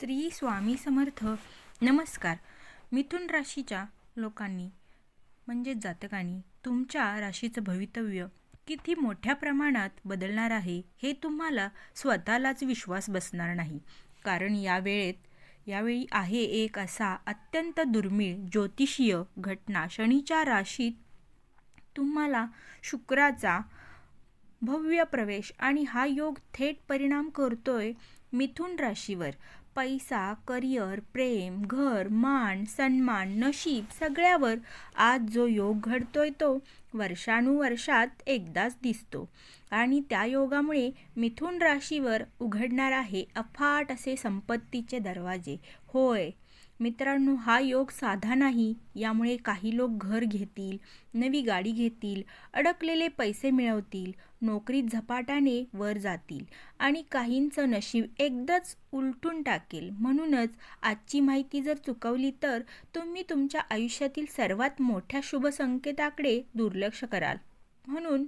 श्री स्वामी समर्थ. नमस्कार. मिथुन राशीच्या लोकांनी म्हणजे जातकांनी तुमच्या राशीचं भवितव्य किती मोठ्या प्रमाणात बदलणार आहे हे तुम्हाला स्वतःलाच विश्वास बसणार नाही. कारण या वेळेत यावेळी आहे एक असा अत्यंत दुर्मिळ ज्योतिषीय घटना. शनीच्या राशीत तुम्हाला शुक्राचा भव्य प्रवेश आणि हा योग थेट परिणाम करतोय मिथुन राशीवर. पैसा करिअर प्रेम घर मान सन्मान नशीब सगळ्यावर आज जो योग घडतोय तो वर्षानुवर्षात एकदाच दिसतो. आणि त्या योगामुळे मिथुन राशीवर उघडणार आहे अफाट असे संपत्तीचे दरवाजे. होय मित्रांनो हा योग साधा नाही यामुळे काही लोक घर घेतील नवी गाडी घेतील अडकलेले पैसे मिळवतील नोकरीत झपाट्याने वर जातील आणि काहींचं नशीब एकदाच उलटून टाकेल. म्हणूनच आजची माहिती जर चुकवली तर तुम्ही तुमच्या आयुष्यातील सर्वात मोठ्या शुभसंकेताकडे दुर्लक्ष कराल. म्हणून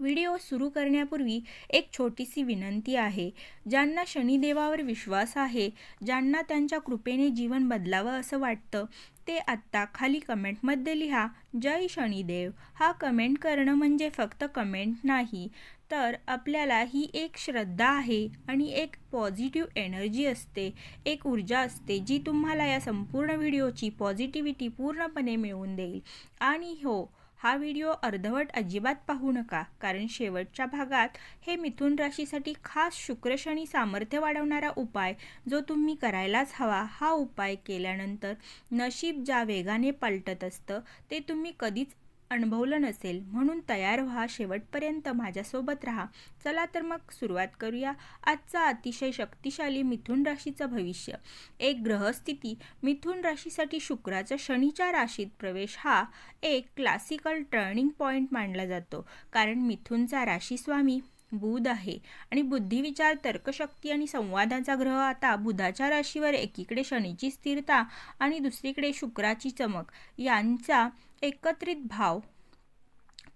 व्हिडिओ सुरू करण्यापूर्वी एक छोटीशी विनंती आहे. ज्यांना शनिदेवावर विश्वास आहे ज्यांना त्यांच्या कृपेने जीवन बदलावं असं वाटतं ते आत्ता खाली कमेंटमध्ये लिहा जय शनिदेव. हा कमेंट करणं म्हणजे फक्त कमेंट नाही तर आपल्याला ही एक श्रद्धा आहे आणि एक पॉझिटिव्ह एनर्जी असते एक ऊर्जा असते जी तुम्हाला या संपूर्ण व्हिडिओची पॉझिटिव्हिटी पूर्णपणे मिळवून देईल. आणि हो हा व्हिडिओ अर्धवट अजिबात पाहू नका कारण शेवटच्या भागात हे मिथुन राशीसाठी खास शुक्रशनी सामर्थ्य वाढवणारा उपाय जो तुम्ही करायलाच हवा हा उपाय केल्यानंतर नशीब ज्या वेगाने पलटत असतं ते तुम्ही कधीच अनुभवलं नसेल म्हणून तयार व्हा शेवटपर्यंत माझ्यासोबत राहा. चला तर मग सुरुवात करूया. आजचा अतिशय शक्तिशाली मिथुन राशीचं भविष्य. एक ग्रहस्थिती. मिथुन राशीसाठी शुक्राचा शनीच्या राशीत प्रवेश हा एक क्लासिकल टर्निंग पॉईंट मानला जातो. कारण मिथुनचा राशीस्वामी बुध आहे आणि बुद्धिविचार तर्कशक्ती आणि संवादाचा ग्रह आता बुधाच्या राशीवर एकीकडे शनीची स्थिरता आणि दुसरीकडे शुक्राची चमक यांचा एकत्रित भाव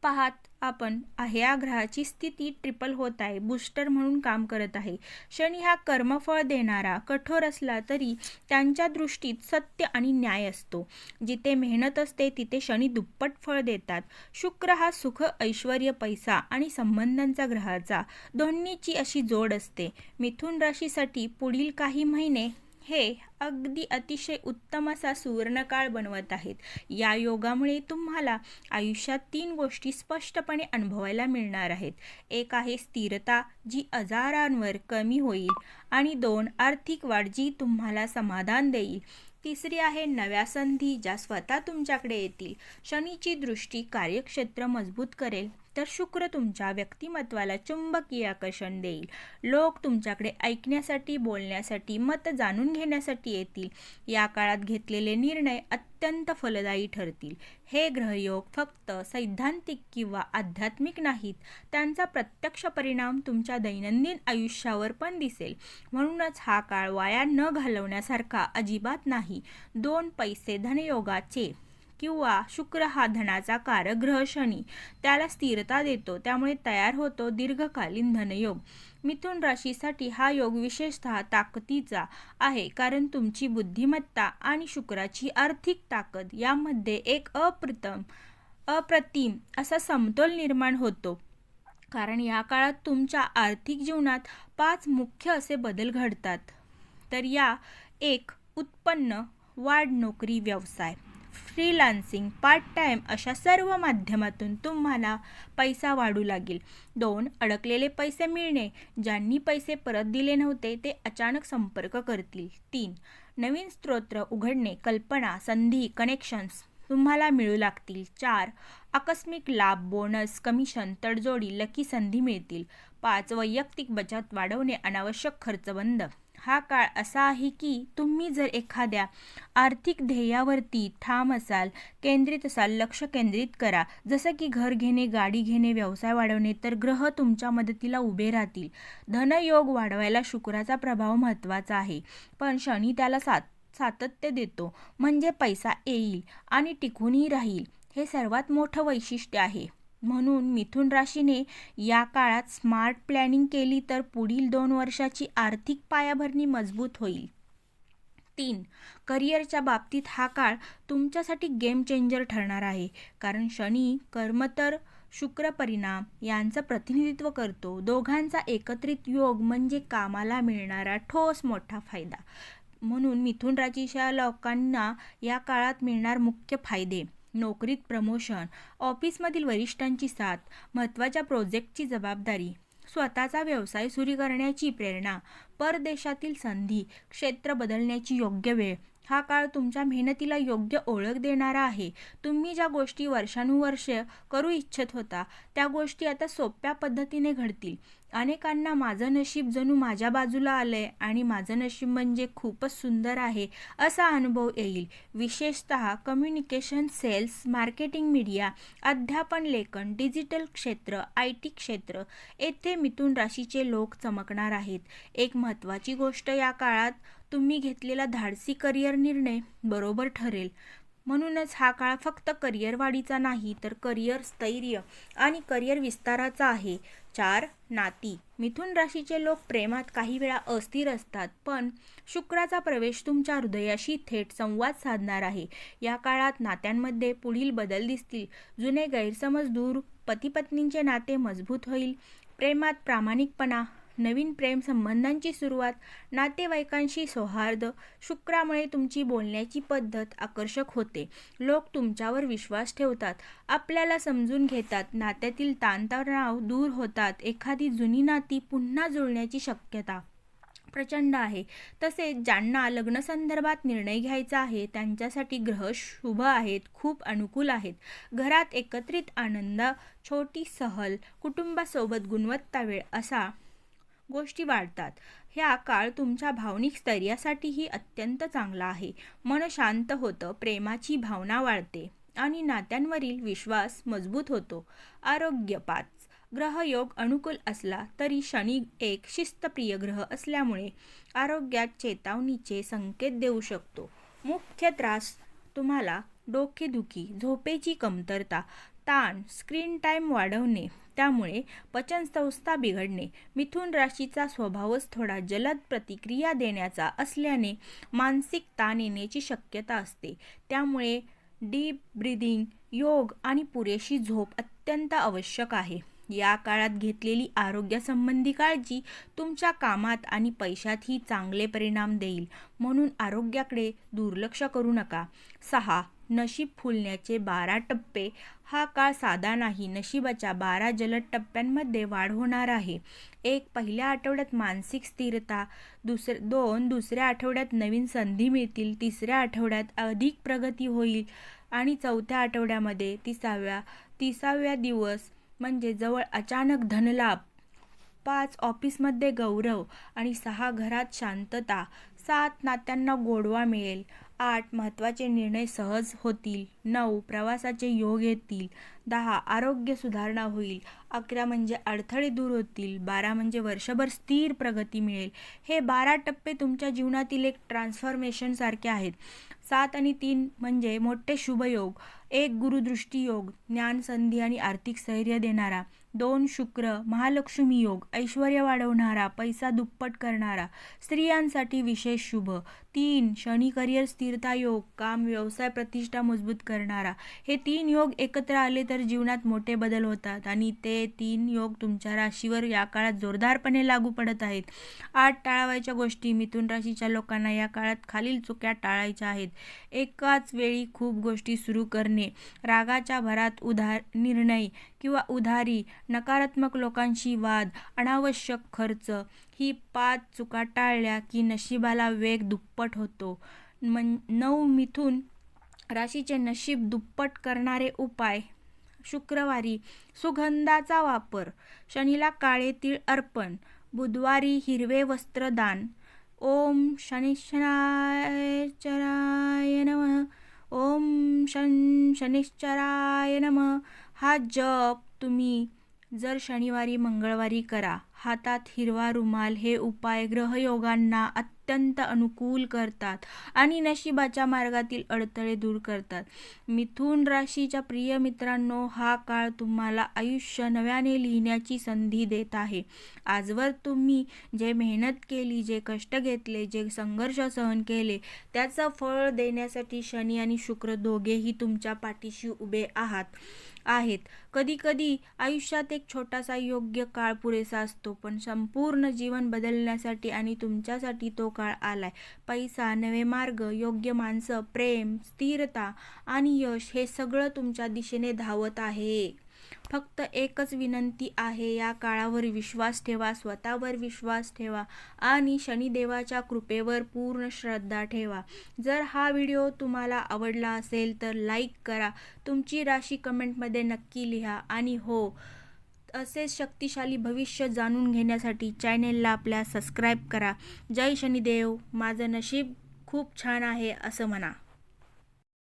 पाहात आपण ह्या ग्रहाची स्थिती ट्रिपल होत आहे. बूस्टर म्हणून काम करत आहे. शनी हा कर्मफळ देणारा कठोर असला तरी त्यांच्या दृष्टीत सत्य आणि न्याय असतो. जिथे मेहनत असते तिथे शनी दुप्पट फळ देतात. शुक्र हा सुख ऐश्वर पैसा आणि संबंधांचा ग्रहाचा. दोन्हीची अशी जोड असते. मिथुन राशीसाठी पुढील काही महिने हे अगदी अतिशय उत्तम असा सुवर्णकाळ बनवत आहेत. या योगामुळे तुम्हाला आयुष्यात तीन गोष्टी स्पष्टपणे अनुभवायला मिळणार आहेत. एक आहे स्थिरता जी आजारांवर कमी होईल आणि दोन आर्थिक वाढ जी तुम्हाला समाधान देईल. तिसरी आहे नव्या संधी ज्या स्वतः तुमच्याकडे येतील. शनीची दृष्टी कार्यक्षेत्र मजबूत करेल. तर शुक्र तुमच्या व्यक्तिमत्वाला चुंबकीय आकर्षण देईल. लोक तुमच्याकडे ऐकण्यासाठी बोलण्यासाठी मत जाणून घेण्यासाठी येतील. या काळात घेतलेले निर्णय अत्यंत फलदायी ठरतील. हे ग्रहयोग फक्त सैद्धांतिक किंवा आध्यात्मिक नाहीत त्यांचा प्रत्यक्ष परिणाम तुमच्या दैनंदिन आयुष्यावर पण दिसेल. म्हणूनच हा काळ वाया न घालवण्यासारखा अजिबात नाही. दोन पैसे धनयोगाचे किंवा शुक्र हा धनाचा कारग्रह शनी. त्याला स्थिरता देतो. त्यामुळे तयार होतो दीर्घकालीन धनयोग. मिथुन राशीसाठी हा योग विशेषतः ताकदीचा आहे. कारण तुमची बुद्धिमत्ता आणि शुक्राची आर्थिक ताकद यामध्ये एक अप्रतम अप्रतिम असा समतोल निर्माण होतो. कारण या काळात तुमच्या आर्थिक जीवनात पाच मुख्य असे बदल घडतात. तर या एक उत्पन्न वाढ नोकरी व्यवसाय. फ्रीलान्सिंग पार्ट टाईम अशा सर्व माध्यमातून तुम्हाला पैसा वाढू लागेल. दोन अडकलेले पैसे मिळणे ज्यांनी पैसे परत दिले नव्हते ते अचानक संपर्क करतील. तीन नवीन स्त्रोत्र उघडणे कल्पना संधी कनेक्शन्स तुम्हाला मिळू लागतील. चार आकस्मिक लाभ बोनस कमिशन तडजोडी लकी संधी मिळतील. पाच वैयक्तिक बचत वाढवणे अनावश्यक खर्च बंद. हा काळ असा आहे की तुम्ही जर एखाद्या आर्थिक ध्येयावरती ठाम असाल केंद्रित असाल लक्ष केंद्रित करा. जसं की घर घेणे गाडी घेणे व्यवसाय वाढवणे तर ग्रह तुमच्या मदतीला उभे राहतील. धनयोग वाढवायला शुक्राचा प्रभाव महत्त्वाचा आहे. पण शनी त्याला सात सातत्य देतो. म्हणजे पैसा येईल आणि टिकूनही राहील. हे सर्वात मोठं वैशिष्ट्य आहे. म्हणून मिथुन राशीने या काळात स्मार्ट प्लॅनिंग केली तर पुढील दोन वर्षाची आर्थिक पायाभरणी मजबूत होईल. तीन करिअरच्या बाबतीत हा काळ तुमच्यासाठी गेम चेंजर ठरणार आहे. कारण शनी कर्मतर शुक्र परिणाम यांचं प्रतिनिधित्व करतो. दोघांचा एकत्रित योग म्हणजे कामाला मिळणारा ठोस मोठा फायदा. म्हणून मिथुन राशीच्या लोकांना या काळात मिळणार मुख्य फायदे. नोकरीत प्रमोशन ऑफिसमधील वरिष्ठांची साथ महत्त्वाच्या प्रोजेक्टची जबाबदारी स्वतःचा व्यवसाय सुरू करण्याची प्रेरणा परदेशातील संधी क्षेत्र बदलण्याची योग्य वेळ हा काळ तुमच्या मेहनतीला योग्य ओळख देणारा आहे. तुम्ही ज्या गोष्टी वर्षानुवर्षे करू इच्छित होता त्या गोष्टी आता सोप्या पद्धतीने घडतील. अनेकांना माझं नशीब जणू माझ्या बाजूला आलंय आणि माझं नशीब म्हणजे खूपच सुंदर आहे असा अनुभव येईल. विशेषत कम्युनिकेशन सेल्स मार्केटिंग मीडिया अध्यापन लेखन डिजिटल क्षेत्र आय टी क्षेत्र येथे मिथुन राशीचे लोक चमकणार आहेत. एक महत्त्वाची गोष्ट या काळात तुम्ही घेतलेला धाडसी करिअर निर्णय बरोबर ठरेल. म्हणूनच हा काळ फक्त करिअर वाढीचा नाही तर करिअर स्थैर्य आणि करिअर विस्ताराचा आहे. चार नाती. मिथुन राशीचे लोक प्रेमात काही वेळा अस्थिर असतात पण शुक्राचा प्रवेश तुमच्या हृदयाशी थेट संवाद साधणार आहे. या काळात नात्यांमध्ये पुढील बदल दिसतील. जुने गैरसमज दूर पतीपत्नींचे नाते मजबूत होईल. प्रेमात प्रामाणिकपणा नवीन प्रेम संबंधांची सुरुवात नातेवाईकांशी सौहार्द शुक्रामुळे तुमची बोलण्याची पद्धत आकर्षक होते. लोक तुमच्यावर विश्वास ठेवतात आपल्याला समजून घेतात नात्यातील ताणतणाव दूर होतात एखादी जुनी नाती पुन्हा जुळण्याची शक्यता प्रचंड आहे. तसेच ज्यांना लग्नसंदर्भात निर्णय घ्यायचा आहे त्यांच्यासाठी ग्रह शुभ आहेत खूप अनुकूल आहेत. घरात एकत्रित आनंद छोटी सहल कुटुंबासोबत गुणवत्ता वेळ असा गोष्टी वाढतात. ह्या काळ तुमच्या भावनिक स्थैर्यासाठीही अत्यंत चांगला आहे. मन शांत होतं प्रेमाची भावना वाढते आणि नात्यांवरील विश्वास मजबूत होतो. आरोग्य पाच. ग्रहयोग अनुकूल असला तरी शनी एक शिस्तप्रिय ग्रह असल्यामुळे आरोग्यात चेतावणीचे संकेत देऊ शकतो. मुख्य त्रास तुम्हाला डोकेदुखी झोपेची कमतरता ताण स्क्रीन टाईम वाढवणे त्यामुळे पचनसंस्था बिघडणे मिथुन राशीचा स्वभावच थोडा जलद प्रतिक्रिया देण्याचा असल्याने मानसिक ताण येण्याची शक्यता असते. त्यामुळे डीप ब्रिदिंग योग आणि पुरेशी झोप अत्यंत आवश्यक आहे. या काळात घेतलेली आरोग्यासंबंधी काळजी तुमच्या कामात आणि पैशातही चांगले परिणाम देईल. म्हणून आरोग्याकडे दुर्लक्ष करू नका. सहा नशीब फुलण्याचे बारा टप्पे. हा काळ साधा नाही. नशिबाच्या बारा जलद टप्प्यांमध्ये वाढ होणार आहे. एक पहिल्या आठवड्यात मानसिक स्थिरता. दुसरे दोन दुसऱ्या आठवड्यात नवीन संधी मिळतील. तिसऱ्या आठवड्यात अधिक प्रगती होईल. आणि चौथ्या आठवड्यामध्ये तिसाव्या तिसाव्या दिवस म्हणजे जवळ अचानक धनलाभ. पाच ऑफिसमध्ये गौरव आणि सहा घरात शांतता. सात नात्यांना गोडवा मिळेल. आठ महत्त्वाचे निर्णय सहज होतील. नऊ प्रवासाचे योग येतील. दहा आरोग्य सुधारणा होईल. अकरा म्हणजे अडथळे दूर होतील. बारा म्हणजे वर्षभर स्थिर प्रगती मिळेल. हे बारा टप्पे तुमच्या जीवनातील एक ट्रान्सफॉर्मेशनसारखे आहेत. सात आणि तीन म्हणजे मोठे शुभयोग एक गुरुदृष्टी योग ज्ञान संधी आणि आर्थिक स्थैर्य देणारा. दोन शुक्र महालक्ष्मी योग ऐश्वर वाढवणारा पैसा दुप्पट करणारा. स्त्रियांसाठी विशेष शुभ. तीन शनी करिअर स्थिरता योग काम व्यवसाय प्रतिष्ठा मजबूत करणारा. हे तीन योग एकत्र आले तर जीवनात मोठे बदल होतात आणि ते तीन योग तुमच्या राशीवर या काळात जोरदारपणे लागू पडत आहेत. आठ टाळावायच्या गोष्टी मिथुन राशीच्या लोकांना या काळात खालील चुक्या टाळायच्या आहेत. एकाच वेळी खूप गोष्टी सुरू करणे रागाच्या भरात उधार निर्णय किंवा उधारी नकारात्मक लोकांशी वाद अनावश्यक खर्च ही पाच चुका टाळल्या की नशिबाला वेग दुप्पट होतो. मन नऊ मिथून राशीचे नशीब दुप्पट करणारे उपाय. शुक्रवारी सुगंधाचा वापर शनीला काळे तीळ अर्पण बुधवारी हिरवे वस्त्रदान. ओम शनिश्चराय नम ओम शन शनिश्चराय नम. हा जप तुम्ही जर शनिवारी मंगळवारी करा. हातात हिरवा रुमाल हे उपाय ग्रहयोगांना अत्यंत अनुकूल करतात आणि नशिबाच्या मार्गातील अडथळे दूर करतात. मिथुन राशीच्या प्रिय मित्रांनो हा काळ तुम्हाला आयुष्य नव्याने लिहिण्याची संधी देत आहे. आजवर तुम्ही जे मेहनत केली जे कष्ट घेतले जे संघर्ष सहन केले त्याचं फळ देण्यासाठी शनी आणि शुक्र दोघेही तुमच्या पाठीशी उभे आहात आहेत. कधीकधी आयुष्यात एक छोटासा योग्य काळ पुरेसा असतो. पण संपूर्ण जीवन बदलण्यासाठी आणि तुमच्यासाठी तो काळ आलाय. पैसा नवे मार्ग योग्य माणसं प्रेम स्थिरता आणि यश हे सगळं तुमच्या दिशेने धावत आहे. फक्त एकच विनंती आहे या काळावर विश्वास ठेवा स्वतःवर विश्वास ठेवा आणि शनिदेवाच्या कृपेवर पूर्ण श्रद्धा ठेवा. जर हा व्हिडिओ तुम्हाला आवडला असेल तर लाईक करा. तुमची राशी कमेंटमध्ये नक्की लिहा आणि हो असेच शक्तिशाली भविष्य जाणून घेण्यासाठी चॅनेलला आपल्या सबस्क्राईब करा. जय शनिदेव. माझं नशीब खूप छान आहे असं म्हणा.